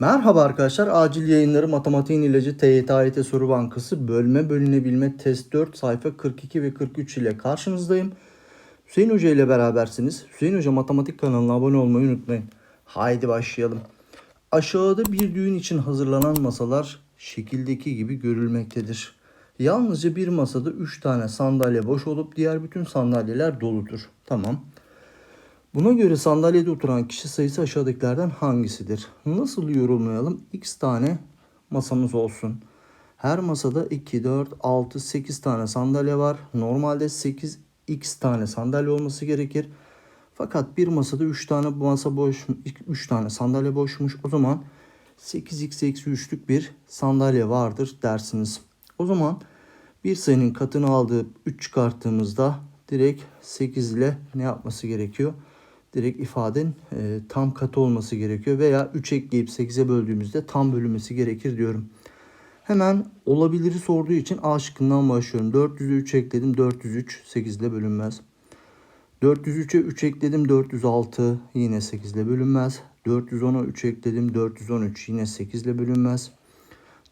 Merhaba arkadaşlar. Acil yayınları matematiğin ilacı TYT soru bankası bölme bölünebilme test 4 sayfa 42 ve 43 ile karşınızdayım. Hüseyin Hoca ile berabersiniz. Hüseyin Hoca matematik kanalına abone olmayı unutmayın. Haydi başlayalım. Aşağıda bir düğün için hazırlanan masalar şekildeki gibi görülmektedir. Yalnızca bir masada 3 tane sandalye boş olup diğer bütün sandalyeler doludur. Tamam. Buna göre sandalyede oturan kişi sayısı aşağıdakilerden hangisidir? Nasıl yorumlayalım? X tane masamız olsun. Her masada 2, 4, 6, 8 tane sandalye var. Normalde 8 X tane sandalye olması gerekir. Fakat bir masada 3 tane masa boş, 3 tane sandalye boşmuş. O zaman 8x eksi 3'lük bir sandalye vardır dersiniz. O zaman bir sayının katını aldığı 3 çıkarttığımızda direkt 8 ile ne yapması gerekiyor? Direkt ifadenin e, tam katı olması gerekiyor veya 3 ekleyip 8'e böldüğümüzde tam bölünmesi gerekir diyorum. Hemen olabiliri sorduğu için A şıkkından başlıyorum. 400'ü 3 ekledim 403 8 ile bölünmez. 403'e 3 ekledim 406 yine 8 ile bölünmez. 410'a 3 ekledim 413 yine 8 ile bölünmez.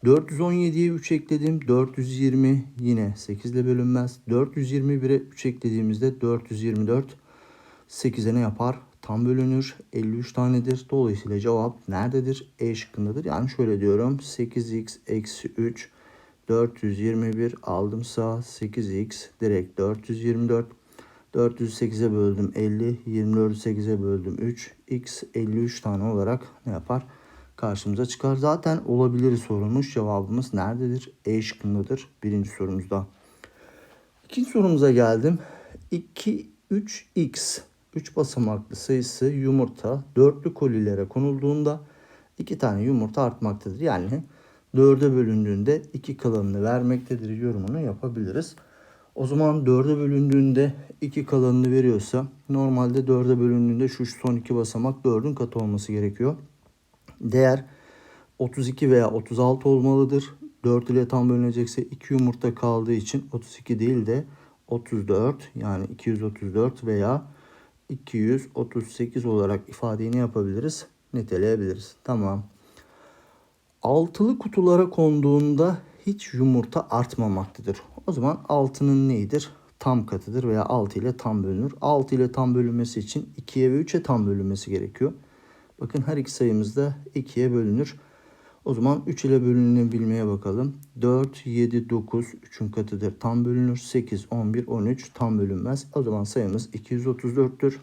417'ye 3 ekledim 420 yine 8 ile bölünmez. 421'e 3 eklediğimizde 424 8'e ne yapar? Tam bölünür. 53 tanedir. Dolayısıyla cevap nerededir? E şıkkındadır. Yani şöyle diyorum. 8x eksi 3 421 aldımsa 8x direkt 424 408'e böldüm 50 24'ü 8'e böldüm 3 x 53 tane olarak ne yapar? Karşımıza çıkar. Zaten olabilir sorulmuş. Cevabımız nerededir? E şıkkındadır. Birinci sorumuzda. İkinci sorumuza geldim. 2 3x 3 basamaklı sayısı yumurta dörtlü kolilere konulduğunda 2 tane yumurta artmaktadır. Yani 4'e bölündüğünde 2 kalanını vermektedir yorumunu yapabiliriz. O zaman 4'e bölündüğünde 2 kalanını veriyorsa normalde 4'e bölündüğünde şu son iki basamak 4'ün katı olması gerekiyor. Değer 32 veya 36 olmalıdır. 4 ile tam bölünecekse 2 yumurta kaldığı için 32 değil de 34 yani 234 veya 238 olarak ifadeyi yapabiliriz? Niteleyebiliriz. Tamam. Altılı kutulara konduğunda hiç yumurta artmamaktadır. O zaman altının neyidir? Tam katıdır veya 6 ile tam bölünür. 6 ile tam bölünmesi için 2'ye ve 3'e tam bölünmesi gerekiyor. Bakın her iki sayımız da 2'ye bölünür. O zaman 3 ile bölünebilmeye bakalım. 4, 7, 9 3'ün katıdır. Tam bölünür. 8, 11, 13 tam bölünmez. O zaman sayımız 234'tür.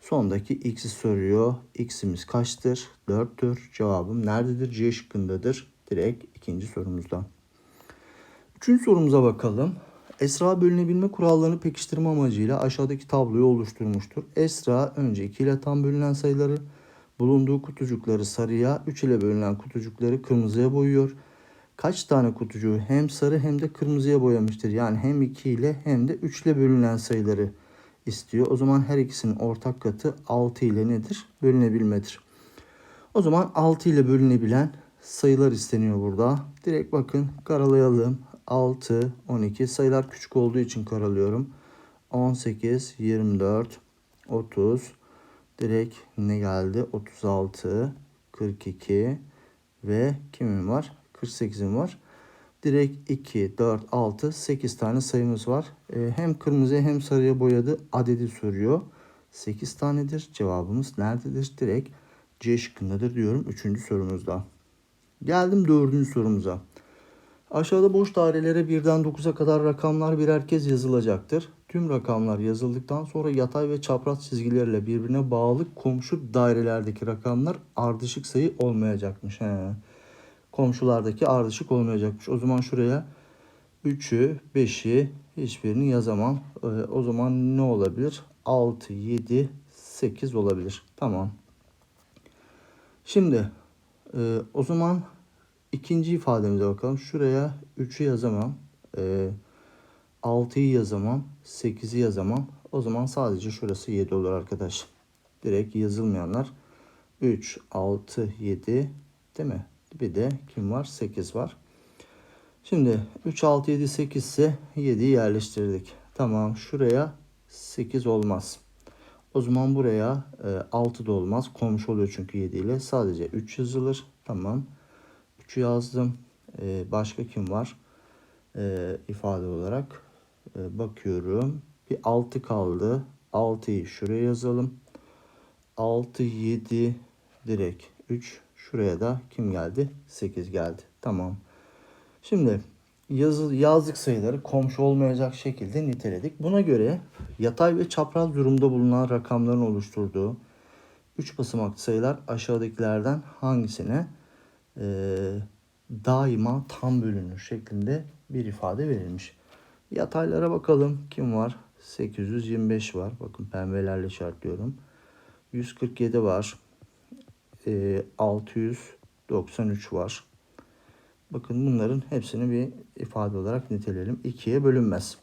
Sondaki x'i soruyor. x'imiz kaçtır? 4'tür. Cevabım nerededir? C şıkkındadır. Direkt ikinci sorumuzda. Üçüncü sorumuza bakalım. Esra bölünebilme kurallarını pekiştirme amacıyla aşağıdaki tabloyu oluşturmuştur. Esra önce 2 ile tam bölünen sayıları bulunduğu kutucukları sarıya, 3 ile bölünen kutucukları kırmızıya boyuyor. Kaç tane kutucuğu hem sarı hem de kırmızıya boyamıştır? Yani hem 2 ile hem de 3 ile bölünen sayıları istiyor. O zaman her ikisinin ortak katı 6 ile nedir? Bölünebilmedir. O zaman 6 ile bölünebilen sayılar isteniyor burada. Direkt bakın karalayalım. 6, 12 sayılar küçük olduğu için karalıyorum. 18, 24, 30, direkt ne geldi? 36, 42 ve kimin var? 48'in var. Direkt 2, 4, 6, 8 tane sayımız var. Ee, hem kırmızıya hem sarıya boyadı adedi soruyor. 8 tanedir. Cevabımız nerededir? Direkt C şıkkındadır diyorum 3. sorumuzda. Geldim 4. sorumuza. Aşağıda boş dairelere birden 9'a kadar rakamlar birer kez yazılacaktır. Tüm rakamlar yazıldıktan sonra yatay ve çapraz çizgilerle birbirine bağlı komşu dairelerdeki rakamlar ardışık sayı olmayacakmış. He. Komşulardaki ardışık olmayacakmış. O zaman şuraya 3'ü, 5'i hiçbirini yazamam. Ee, o zaman ne olabilir? 6, 7, 8 olabilir. Tamam. Şimdi e, o zaman ikinci ifademize bakalım. Şuraya 3'ü yazamam. E, 6'yı yazamam. 8'i yazamam. O zaman sadece şurası 7 olur arkadaş. Direkt yazılmayanlar 3, 6, 7 değil mi? Bir de kim var? 8 var. Şimdi 3, 6, 7, 8 ise 7'yi yerleştirdik. Tamam şuraya 8 olmaz. O zaman buraya e, 6 da olmaz. Komşu oluyor çünkü 7 ile. Sadece 3 yazılır. Tamam. 3'ü yazdım. E, başka kim var? E, ifade olarak. E, bakıyorum. Bir 6 kaldı. 6'yı şuraya yazalım. 6, 7 direkt 3. Şuraya da kim geldi? 8 geldi. Tamam. Şimdi yazı, yazdık sayıları komşu olmayacak şekilde niteledik. Buna göre yatay ve çapraz durumda bulunan rakamların oluşturduğu 3 basamaklı sayılar aşağıdakilerden hangisine eee, daima tam bölünür şeklinde bir ifade verilmiş. Yataylara bakalım. Kim var? 825 var. Bakın pembelerle işaretliyorum. 147 var. Eee, 693 var. Bakın bunların hepsini bir ifade olarak niteleyelim. 2'ye bölünmez.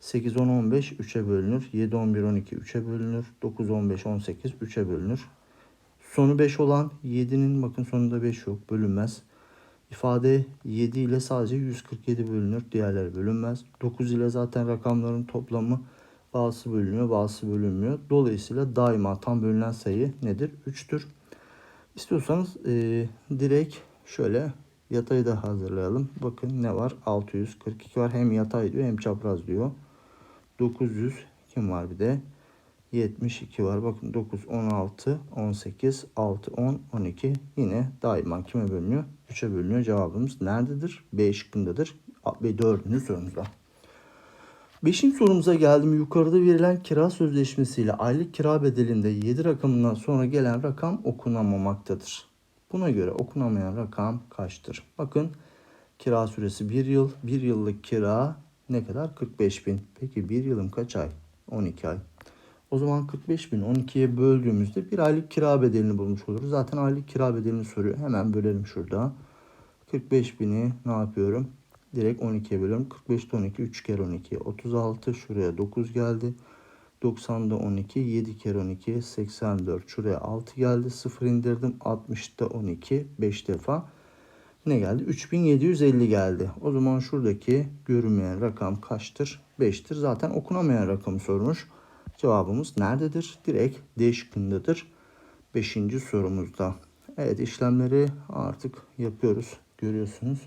8, 10, 15 3'e bölünür. 7, 11, 12 3'e bölünür. 9, 15, 18 3'e bölünür. Sonu 5 olan 7'nin bakın sonunda 5 yok. Bölünmez. İfade 7 ile sadece 147 bölünür. Diğerleri bölünmez. 9 ile zaten rakamların toplamı bazısı bölünüyor bazısı bölünmüyor. Dolayısıyla daima tam bölünen sayı nedir? 3'tür. İstiyorsanız e, direkt şöyle yatayı da hazırlayalım. Bakın ne var? 642 var. Hem yatay diyor hem çapraz diyor. 900 kim var bir de? 72 var. Bakın 9, 16, 18, 6, 10, 12. Yine daima kime bölünüyor? 3'e bölünüyor. Cevabımız nerededir? B şıkkındadır. Ve dördüncü sorumuzda. Beşinci sorumuza geldim. Yukarıda verilen kira sözleşmesiyle aylık kira bedelinde 7 rakamından sonra gelen rakam okunamamaktadır. Buna göre okunamayan rakam kaçtır? Bakın kira süresi 1 yıl. 1 yıllık kira ne kadar? 45 bin. Peki 1 yılım kaç ay? 12 ay. O zaman 45 bin 12'ye böldüğümüzde bir aylık kira bedelini bulmuş oluruz. Zaten aylık kira bedelini soruyor. Hemen bölelim şurada. 45 bini ne yapıyorum? Direkt 12'ye bölüyorum. 45'te 12, 3 kere 12, 36. Şuraya 9 geldi. 90'da 12, 7 kere 12, 84. Şuraya 6 geldi. 0 indirdim. 60'da 12, 5 defa. Ne geldi? 3750 geldi. O zaman şuradaki görünmeyen rakam kaçtır? 5'tir. Zaten okunamayan rakamı sormuş. Cevabımız nerededir? Direkt D şıkkındadır. 5. sorumuzda. Evet işlemleri artık yapıyoruz. Görüyorsunuz.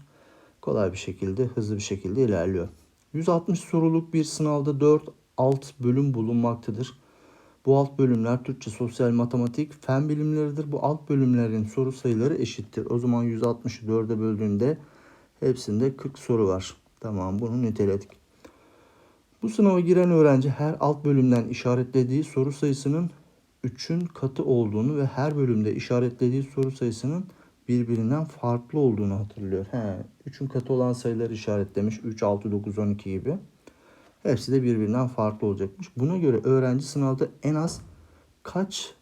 Kolay bir şekilde, hızlı bir şekilde ilerliyor. 160 soruluk bir sınavda 4 alt bölüm bulunmaktadır. Bu alt bölümler Türkçe, sosyal, matematik, fen bilimleridir. Bu alt bölümlerin soru sayıları eşittir. O zaman 160'ı 4'e böldüğünde hepsinde 40 soru var. Tamam bunu niteledik. Bu sınava giren öğrenci her alt bölümden işaretlediği soru sayısının 3'ün katı olduğunu ve her bölümde işaretlediği soru sayısının birbirinden farklı olduğunu hatırlıyor. He, 3'ün katı olan sayılar işaretlemiş. 3, 6, 9, 12 gibi. Hepsi de birbirinden farklı olacakmış. Buna göre öğrenci sınavda en az kaç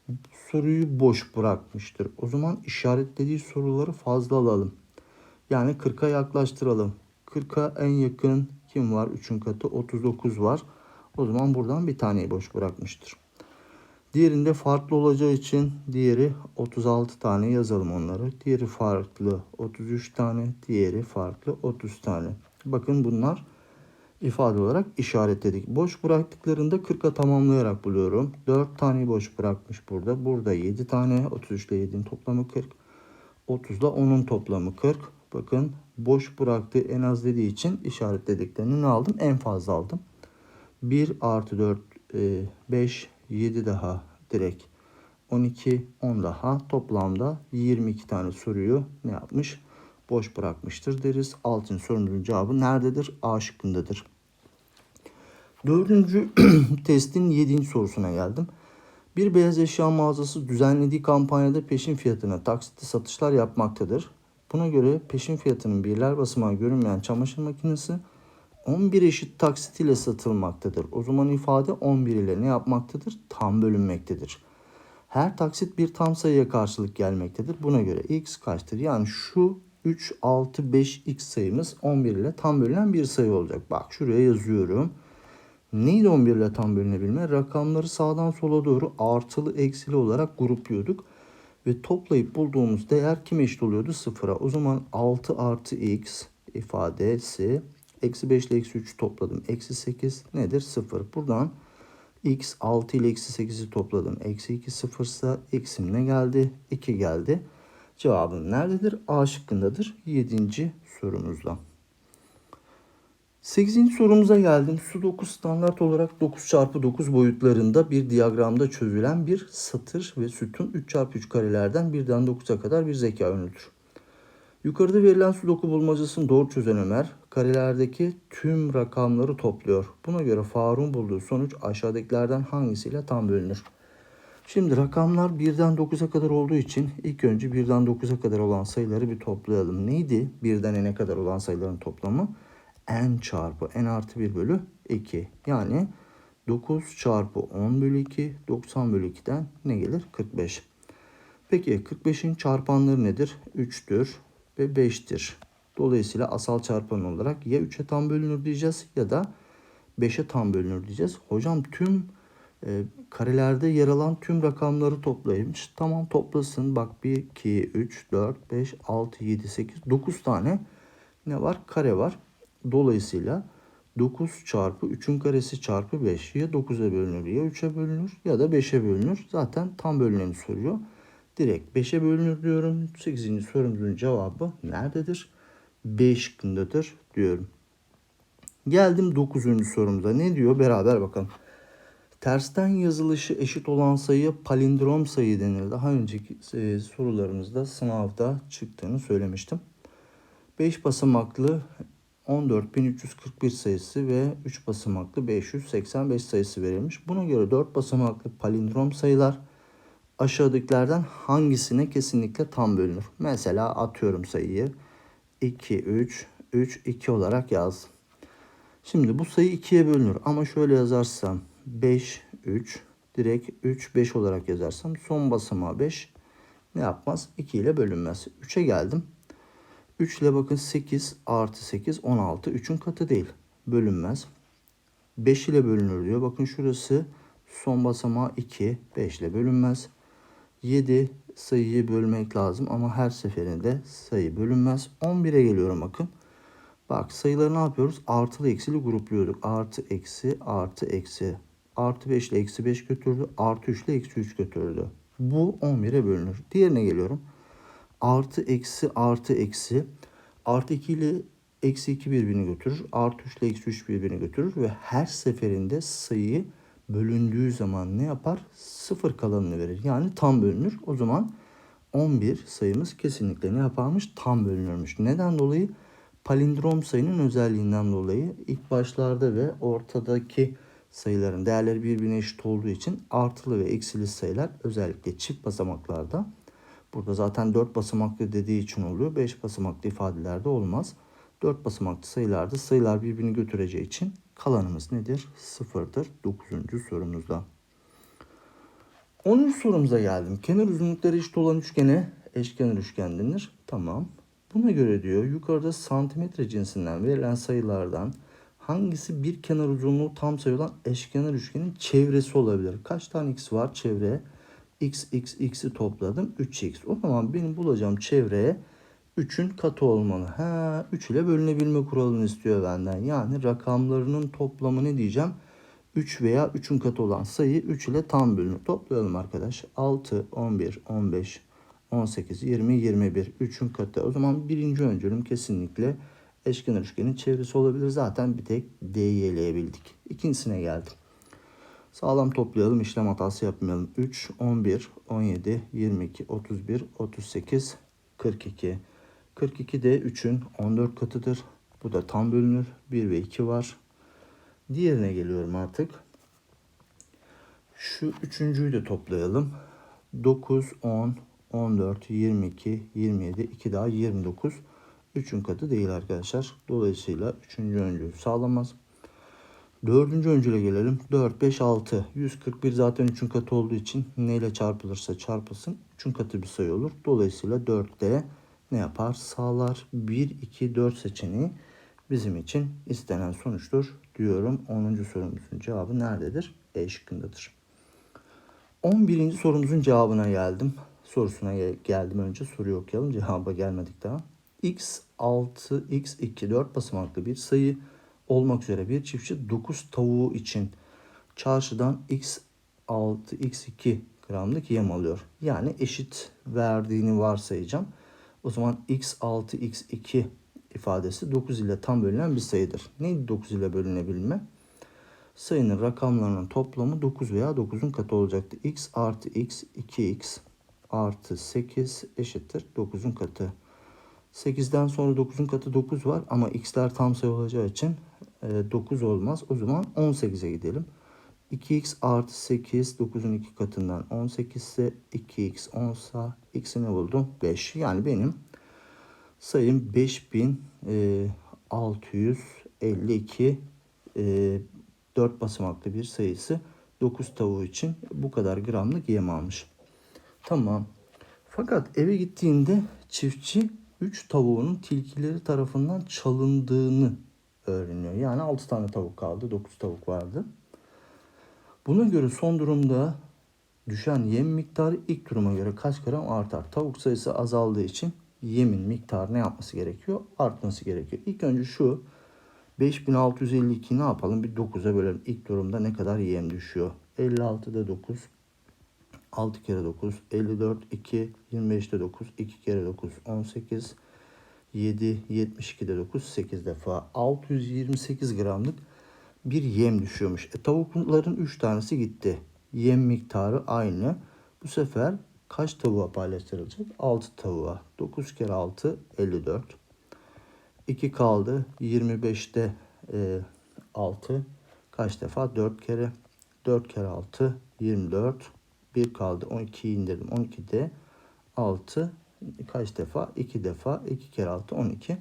soruyu boş bırakmıştır? O zaman işaretlediği soruları fazla alalım. Yani 40'a yaklaştıralım. 40'a en yakın kim var? 3'ün katı 39 var. O zaman buradan bir taneyi boş bırakmıştır. Diğerinde farklı olacağı için diğeri 36 tane yazalım onları. Diğeri farklı 33 tane, diğeri farklı 30 tane. Bakın bunlar ifade olarak işaretledik. Boş bıraktıklarında 40'a tamamlayarak buluyorum. 4 tane boş bırakmış burada. Burada 7 tane. 33 ile 7'nin toplamı 40. 30 ile 10'un toplamı 40. Bakın boş bıraktığı en az dediği için işaretlediklerini ne aldım? En fazla aldım. 1 artı 4 5 7 daha direkt 12 10 daha toplamda 22 tane soruyu ne yapmış? Boş bırakmıştır deriz. Altın sorumuzun cevabı nerededir? A şıkkındadır. Dördüncü testin yedinci sorusuna geldim. Bir beyaz eşya mağazası düzenlediği kampanyada peşin fiyatına taksitli satışlar yapmaktadır. Buna göre peşin fiyatının birler basamağı görünmeyen çamaşır makinesi 11 eşit taksit ile satılmaktadır. O zaman ifade 11 ile ne yapmaktadır? Tam bölünmektedir. Her taksit bir tam sayıya karşılık gelmektedir. Buna göre x kaçtır? Yani şu 3, 6, 5 x sayımız 11 ile tam bölünen bir sayı olacak. Bak şuraya yazıyorum. Neydi 11 ile tam bölünebilme? Rakamları sağdan sola doğru artılı eksili olarak grupluyorduk. Ve toplayıp bulduğumuz değer kim eşit oluyordu? Sıfıra. O zaman 6 artı x ifadesi Eksi 5 ile eksi 3 topladım. Eksi 8 nedir? 0. Buradan x 6 ile eksi 8'i topladım. Eksi 2 sıfırsa eksim ne geldi? 2 geldi. Cevabım nerededir? A şıkkındadır. 7. sorumuzda. 8. sorumuza geldim. Su 9 standart olarak 9 çarpı 9 boyutlarında bir diyagramda çözülen bir satır ve sütun 3 çarpı 3 karelerden 1'den 9'a kadar bir zeka ünlüdür. Yukarıda verilen sudoku bulmacasını doğru çözen Ömer, karelerdeki tüm rakamları topluyor. Buna göre Faruk'un bulduğu sonuç aşağıdakilerden hangisiyle tam bölünür? Şimdi rakamlar 1'den 9'a kadar olduğu için ilk önce 1'den 9'a kadar olan sayıları bir toplayalım. Neydi 1'den n'e kadar olan sayıların toplamı? N çarpı n artı 1 bölü 2. Yani 9 çarpı 10 bölü 2, 90 bölü 2'den ne gelir? 45. Peki 45'in çarpanları nedir? 3'tür ve 5'tir. Dolayısıyla asal çarpan olarak ya 3'e tam bölünür diyeceğiz ya da 5'e tam bölünür diyeceğiz. Hocam tüm e, karelerde yer alan tüm rakamları toplaymış. Tamam toplasın. Bak 1, 2, 3, 4, 5, 6, 7, 8, 9 tane ne var? Kare var. Dolayısıyla 9 çarpı 3'ün karesi çarpı 5 ya 9'a bölünür ya 3'e bölünür ya da 5'e bölünür. Zaten tam bölüneni soruyor. Direkt 5'e bölünür diyorum. 8. sorumuzun cevabı nerededir? B şıkkındadır diyorum. Geldim 9. sorumuza. Ne diyor? Beraber bakalım. Tersten yazılışı eşit olan sayıya palindrom sayı denir. Daha önceki e, sorularımızda sınavda çıktığını söylemiştim. 5 basamaklı 14.341 sayısı ve 3 basamaklı 585 sayısı verilmiş. Buna göre 4 basamaklı palindrom sayılar aşağıdakilerden hangisine kesinlikle tam bölünür? Mesela atıyorum sayıyı 2, 3, 3, 2 olarak yazdım. Şimdi bu sayı 2'ye bölünür ama şöyle yazarsam 5, 3, direkt 3, 5 olarak yazarsam son basamağı 5 ne yapmaz? 2 ile bölünmez. 3'e geldim. 3 ile bakın 8 artı 8 16. 3'ün katı değil. Bölünmez. 5 ile bölünür diyor. Bakın şurası son basamağı 2. 5 ile bölünmez. 7 sayıyı bölmek lazım ama her seferinde sayı bölünmez. 11'e geliyorum bakın. Bak sayıları ne yapıyoruz? Artılı eksili grupluyorduk. Artı eksi artı eksi. Artı 5 ile eksi 5 götürdü. Artı 3 ile eksi 3 götürdü. Bu 11'e bölünür. Diğerine geliyorum. Artı eksi artı eksi. Artı 2 ile eksi 2 birbirini götürür. Artı 3 ile eksi 3 birbirini götürür. Ve her seferinde sayıyı bölündüğü zaman ne yapar? Sıfır kalanını verir. Yani tam bölünür. O zaman 11 sayımız kesinlikle ne yaparmış? Tam bölünürmüş. Neden dolayı? Palindrom sayının özelliğinden dolayı ilk başlarda ve ortadaki sayıların değerleri birbirine eşit olduğu için artılı ve eksili sayılar özellikle çift basamaklarda burada zaten 4 basamaklı dediği için oluyor. 5 basamaklı ifadelerde olmaz. 4 basamaklı sayılarda sayılar birbirini götüreceği için kalanımız nedir? Sıfırdır. 9. sorumuzda. 10. sorumuza geldim. Kenar uzunlukları eşit olan üçgene eşkenar üçgen denir. Tamam. Buna göre diyor yukarıda santimetre cinsinden verilen sayılardan hangisi bir kenar uzunluğu tam sayı olan eşkenar üçgenin çevresi olabilir? Kaç tane x var çevreye? X, x, x'i topladım. 3x. O zaman benim bulacağım çevreye 3'ün katı olmalı. Ha, 3 ile bölünebilme kuralını istiyor benden. Yani rakamlarının toplamı ne diyeceğim? 3 veya 3'ün katı olan sayı 3 ile tam bölünür. Toplayalım arkadaş. 6, 11, 15, 18, 20, 21. 3'ün katı. O zaman birinci öncülüm kesinlikle eşkenar üçgenin çevresi olabilir. Zaten bir tek D'yi eleyebildik. İkincisine geldim. Sağlam toplayalım. işlem hatası yapmayalım. 3, 11, 17, 22, 31, 38, 42. 42 de 3'ün 14 katıdır. Bu da tam bölünür. 1 ve 2 var. Diğerine geliyorum artık. Şu üçüncüyü de toplayalım. 9, 10, 14, 22, 27, 2 daha 29. 3'ün katı değil arkadaşlar. Dolayısıyla 3. öncül sağlamaz. 4. öncüle gelelim. 4, 5, 6. 141 zaten 3'ün katı olduğu için neyle çarpılırsa çarpılsın 3'ün katı bir sayı olur. Dolayısıyla 4 de ne yapar? Sağlar. 1, 2, 4 seçeneği bizim için istenen sonuçtur diyorum. 10. sorumuzun cevabı nerededir? E şıkkındadır. 11. sorumuzun cevabına geldim. Sorusuna geldim önce soruyu okuyalım. Cevaba gelmedik daha. x6, x2, 4 basamaklı bir sayı olmak üzere bir çiftçi 9 tavuğu için çarşıdan x6 x2 gramlık yem alıyor. Yani eşit verdiğini varsayacağım. O zaman x6 x2 ifadesi 9 ile tam bölünen bir sayıdır. Neydi 9 ile bölünebilme? Sayının rakamlarının toplamı 9 veya 9'un katı olacaktı. x artı x 2x artı 8 eşittir 9'un katı. 8'den sonra 9'un katı 9 var ama x'ler tam sayı olacağı için 9 olmaz. O zaman 18'e gidelim. 2x artı 8 9'un 2 katından 18 ise 2x 10 sa x'i ne buldum? 5. Yani benim sayım 5652 e, 4 basamaklı bir sayısı 9 tavuğu için bu kadar gramlık yem almış. Tamam. Fakat eve gittiğinde çiftçi 3 tavuğunun tilkileri tarafından çalındığını öğreniyor. Yani 6 tane tavuk kaldı. 9 tavuk vardı. Buna göre son durumda düşen yem miktarı ilk duruma göre kaç gram artar? Tavuk sayısı azaldığı için yemin miktarı ne yapması gerekiyor? Artması gerekiyor. İlk önce şu 5652 ne yapalım? Bir 9'a bölelim. İlk durumda ne kadar yem düşüyor? 56'da 9. 6 kere 9. 54. 2. 25'te 9. 2 kere 9. 18. 7. 72'de 9. 8 defa. 628 gramlık bir yem düşüyormuş. E, tavukların 3 tanesi gitti. Yem miktarı aynı. Bu sefer kaç tavuğa paylaştırılacak? 6 tavuğa. 9 kere 6 54. 2 kaldı. 25'te e, 6 kaç defa? 4 kere 4 kere 6 24. 1 kaldı. 12'yi indirdim. 12'de 6 kaç defa? 2 defa. 2 kere 6 12.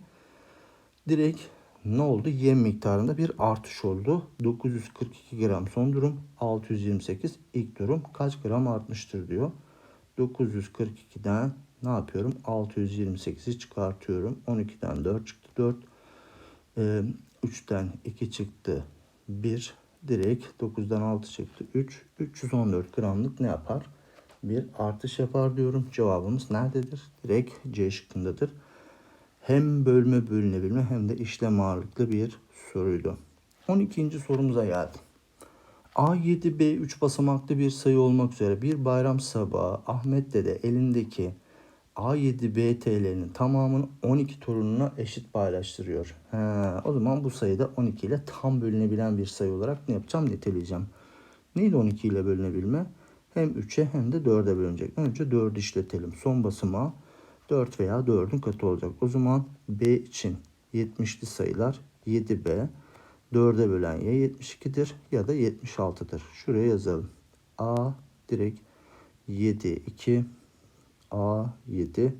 Direkt ne oldu? Yem miktarında bir artış oldu. 942 gram son durum. 628 ilk durum. Kaç gram artmıştır diyor. 942'den ne yapıyorum? 628'i çıkartıyorum. 12'den 4 çıktı 4. Ee, 3'ten 2 çıktı 1. Direkt 9'dan 6 çıktı 3. 314 gramlık ne yapar? Bir artış yapar diyorum. Cevabımız nerededir? Direkt C şıkkındadır. Hem bölme bölünebilme hem de işlem ağırlıklı bir soruydu. 12. sorumuza geldim. A7B 3 basamaklı bir sayı olmak üzere bir bayram sabahı Ahmet Dede elindeki A7B TL'nin tamamını 12 torununa eşit paylaştırıyor. He, o zaman bu sayıda 12 ile tam bölünebilen bir sayı olarak ne yapacağım? Niteleyeceğim. Neydi 12 ile bölünebilme? Hem 3'e hem de 4'e bölünecek. Önce 4'ü işletelim. Son basamağı 4 veya 4'ün katı olacak. O zaman B için 70'li sayılar 7B. 4'e bölen ya 72'dir ya da 76'dır. Şuraya yazalım. A direkt 7, 2, A, 7,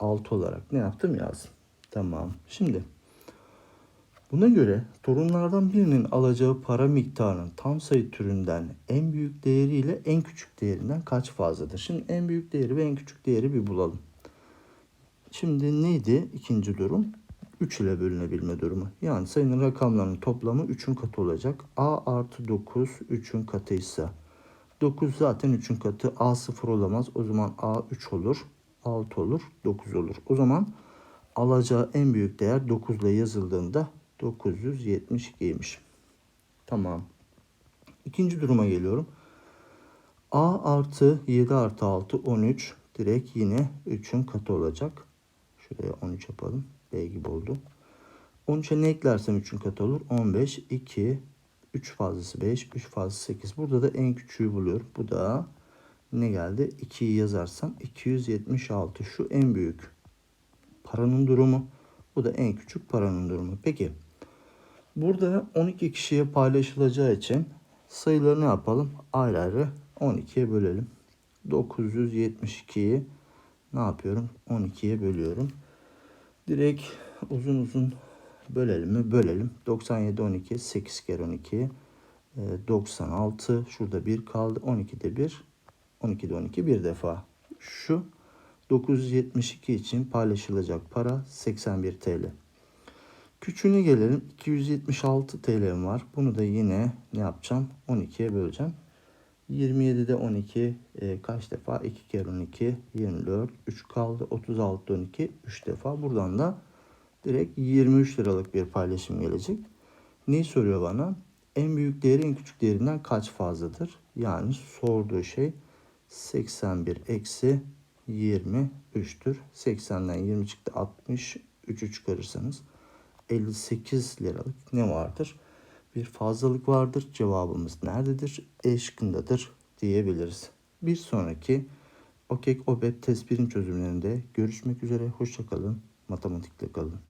6 olarak ne yaptım yazdım. Tamam. Şimdi buna göre torunlardan birinin alacağı para miktarının tam sayı türünden en büyük değeriyle en küçük değerinden kaç fazladır? Şimdi en büyük değeri ve en küçük değeri bir bulalım. Şimdi neydi ikinci durum? 3 ile bölünebilme durumu. Yani sayının rakamlarının toplamı 3'ün katı olacak. A artı 9 3'ün katıysa 9 zaten 3'ün katı. A 0 olamaz. O zaman A 3 olur. 6 olur. 9 olur. O zaman alacağı en büyük değer 9 ile yazıldığında 972'ymiş. Tamam. İkinci duruma geliyorum. A artı 7 artı 6 13 direkt yine 3'ün katı olacak. Şuraya 13 yapalım. B gibi oldu. 13'e ne eklersem 3'ün katı olur? 15, 2, 3 fazlası 5, 3 fazlası 8. Burada da en küçüğü buluyorum. Bu da ne geldi? 2'yi yazarsam 276. Şu en büyük paranın durumu. Bu da en küçük paranın durumu. Peki burada 12 kişiye paylaşılacağı için sayıları ne yapalım? Ayrı ayrı 12'ye bölelim. 972'yi ne yapıyorum? 12'ye bölüyorum. Direkt uzun uzun bölelim mi? Bölelim. 97, 12, 8 kere 12, 96. Şurada 1 kaldı. 12'de 1, 12'de 12 bir defa. Şu 972 için paylaşılacak para 81 TL. Küçüğüne gelelim. 276 TL'm var. Bunu da yine ne yapacağım? 12'ye böleceğim. 27'de 12 e, kaç defa? 2 kere 12 24 3 kaldı. 36 12 3 defa. Buradan da direkt 23 liralık bir paylaşım gelecek. Neyi soruyor bana? En büyük değeri en küçük değerinden kaç fazladır? Yani sorduğu şey 81 eksi 23'tür. 80'den 20 çıktı 60. 3'ü çıkarırsanız 58 liralık ne vardır? Bir fazlalık vardır. Cevabımız nerededir? E şıkkındadır diyebiliriz. Bir sonraki OKEK OBET test 1'in çözümlerinde görüşmek üzere. Hoşçakalın. Matematikte kalın.